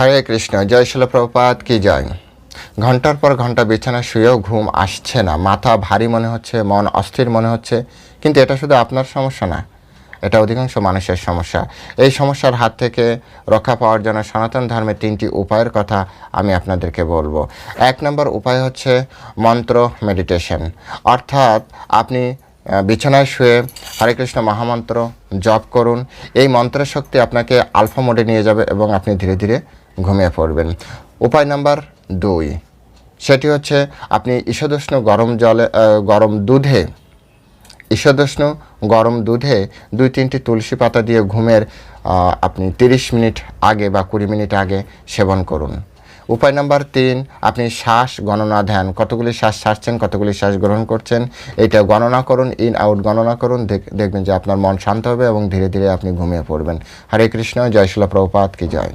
হরে কৃষ্ণ, জয় শিলপ্রপাত কি জয়? ঘণ্টার পর ঘণ্টা বিছানা শুয়েও ঘুম আসছে না। মাথা ভারী মনে হচ্ছে, মন অস্থির মনে হচ্ছে, কিন্তু এটা শুধু আপনার সমস্যা না, এটা অধিকাংশ মানুষের সমস্যা। এই সমস্যার হাত থেকে রক্ষা পাওয়ার জন্য সনাতন ধর্মের তিনটি উপায়ের কথা আমি আপনাদেরকে বলব। এক নম্বর উপায় হচ্ছে মন্ত্র মেডিটেশন অর্থাৎ আপনি বিছানায় শুয়ে হরে কৃষ্ণ মহামন্ত্র জপ করুন। এই মন্ত্রের শক্তি আপনাকে আলফা মোডে নিয়ে যাবে এবং আপনি ধীরে ধীরে ঘুমিয়ে পড়বেন। উপায় নাম্বার দুই, সেটি হচ্ছে আপনি ঈশদুষ্ণ গরম জলে গরম দুধে ঈশদুষ্ণ গরম দুধে দুই তিনটি তুলসী পাতা দিয়ে ঘুমের আপনি তিরিশ মিনিট আগে বা কুড়ি মিনিট আগে সেবন করুন। উপায় নাম্বার তিন, আপনি শ্বাস গণনা ধ্যান। কতগুলি শ্বাস ছাড়ছেন, কতগুলি শ্বাস গ্রহণ করছেন এইটা গণনা করুন ইন আউট গণনা করুন, দেখ- দেখবেন যে আপনার মন শান্ত হবে এবং ধীরে ধীরে আপনি ঘুমিয়ে পড়বেন। হরে কৃষ্ণ, জয় প্রভুপাত কি জয়।